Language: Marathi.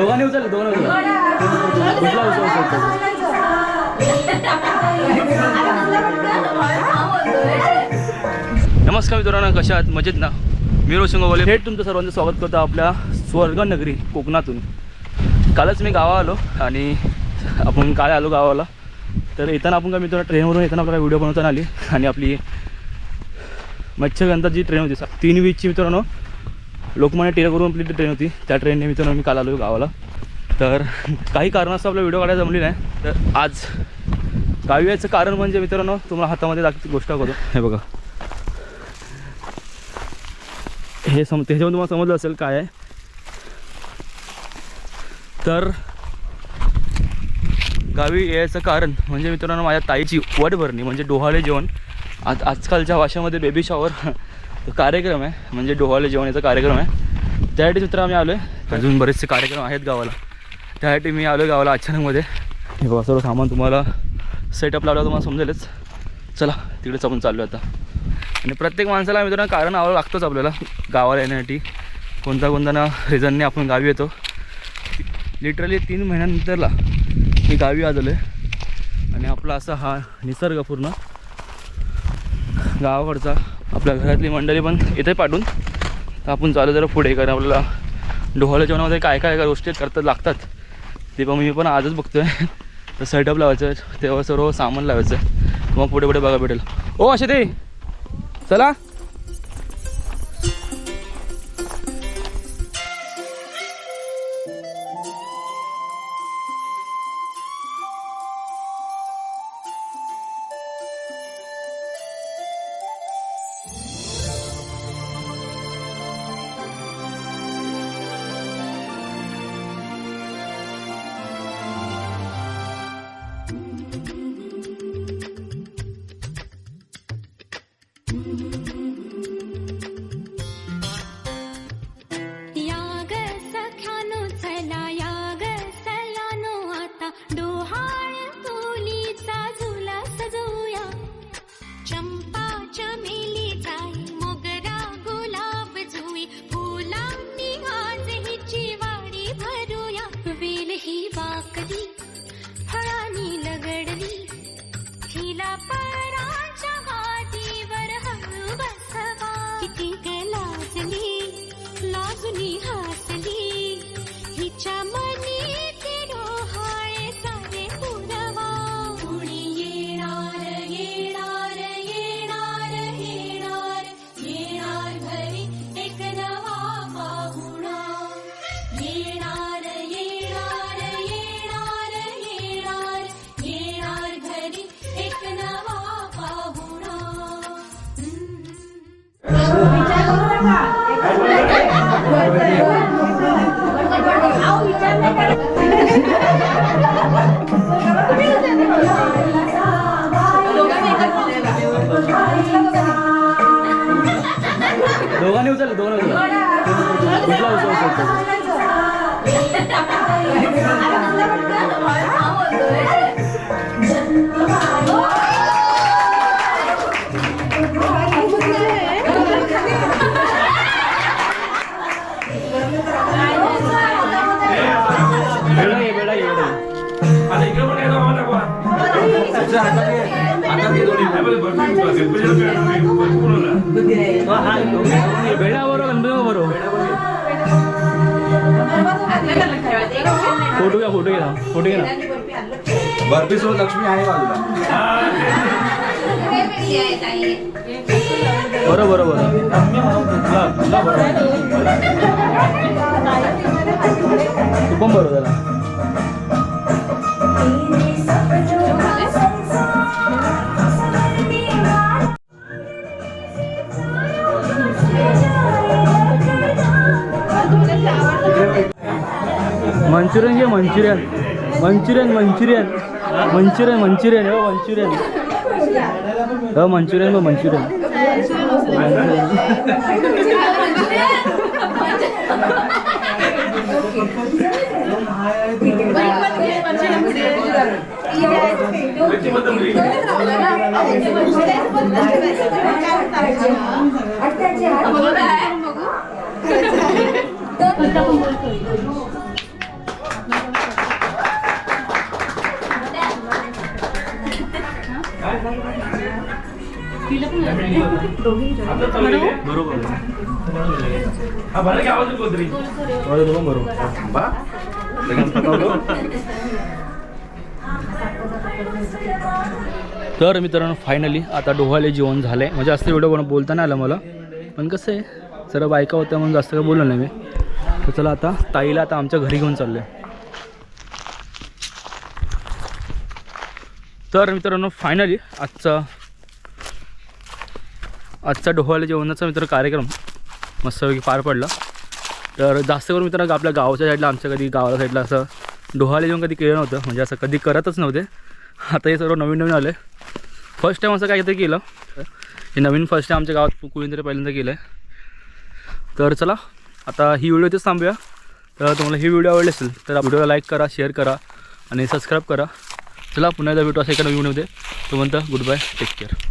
दोघांनी उचल उचल कुठला उचल उचल नमस्कार मित्रांनो कशा आहात? मजेत ना? मी रोशन गोगोले. थेट तुमचं सर्वांचं स्वागत करतो आपल्या स्वर्गनगरी कोकणातून. कालच मी गावा आलो आणि आपण काल आलो गावाला. तर येताना आपण काय मित्रांनो ट्रेनवरून येताना आपल्याला व्हिडिओ बनवताना आली आणि आपली मत्स्यगंधा जी ट्रेन होती. तीन वीसची मित्रांनो लोकमान्य टिळकवरून आपली ट्रेन होती. त्या ट्रेनने मित्रांनो मी काल आलो गावाला. तर काही कारणास्तव आपला व्हिडिओ काढायला जमली नाही. तर आज गावी यायचं कारण म्हणजे मित्रांनो तुम्हाला हातामध्ये दाखवते गोष्ट करतो हे बघा. हे सम त्याच्यामध्ये तुम्हाला समजलं असेल काय आहे. तर गावी यायचं कारण म्हणजे मित्रांनो माझ्या ताईची वट भरणी म्हणजे डोहाळे जेवण. आज आजकालच्या भाषेमध्ये बेबी शॉवर कार्यक्रम आहे म्हणजे डोहाळे जेवणाचा कार्यक्रम आहे. त्यासाठी मित्र आम्ही आलो आहे अजून बरेचसे कार्यक्रम आहेत गावाला. त्यासाठी मी आलो गावाला अचानकमध्ये. हे बघा सर्व सामान तुम्हाला सेटअप लावला तुम्हाला समजेलच. चला तिकडेच आपण चाललो आता. आणि प्रत्येक माणसाला मित्रांनो कारण आवावं लागतोच आपल्याला. गावाला येण्यासाठी. कोणता कोणता ना रिझनने आपण गावी येतो. लिटरली तीन महिन्यानंतरला मी गावी आजलो आहे आणि आपला असा हा निसर्ग पूर्ण. गावाकडचा आपल्या घरातली मंडळी पण येते पाठवून. तर आपण चालू जरा पुढे कारण आपल्याला डोहाळ्या जेवणामध्ये काय काय काय गोष्टी करतात लागतात ते पण मी पण आजच बघतोय. तर सेटअप लावायचं आहे तेव्हा सर्व सामान लावायचं आहे. मग पुढे पुढे बघा भेटेल. ओ असे ते चला. 너가네 호잘래 너가네 호잘래 올라 올라 올라 올라 गणपती बरो फोटो घ्या फोटो घ्या फोटो घ्या. बर्फी सोबत लक्ष्मी आहे बाजूला. बरं बरं बरं. तुला तुला बरं. तू पण बरं मंचुरियन घे Manchurian. Manchurian Manchurian. Manchurian Manchurian. हो मंचुरियन. हो मंचुरियन हो मंचुरियन. तर. मित्रांनो फायनली आता डोहाळे जेवण झालं आहे म्हणजे असं व्हिडिओ बनव बोलता नाही आलं मला. पण कसं आहे जरा बायका होत्या म्हणून जास्त काय बोललो नाही मी. तर चला आता ताईला आता आमच्या घरी घेऊन चाललो आहे तर मित्रांनो फायनली आजचा आजचा डोहाळे जेवणाचा मित्र कार्यक्रम मस्तपैकी पार पडला. तर जास्त करून मित्रांनो आपल्या गावाच्या साईडला आमच्या कधी गावाच्या साईडला असं डोहाले जेवण कधी केलं नव्हतं. म्हणजे असं कधी करतच नव्हते. आता हे सर्व नवीन नवीन आले. फर्स्ट टाईम असं काहीतरी केलं. हे नवीन फर्स्ट टाईम आमच्या गावात कुणीतरी पहिल्यांदा केलं आहे तर चला आता ही व्हिडिओ इथेच थांबूया. तर तुम्हाला ही व्हिडिओ आवडली असेल तर व्हिडिओला लाईक करा शेअर करा आणि सबस्क्राईब करा. चला पुन्हा एकदा भेटू असं एका नवीन व्हिडिओमध्ये तो म्हणतं गुड बाय टेक केअर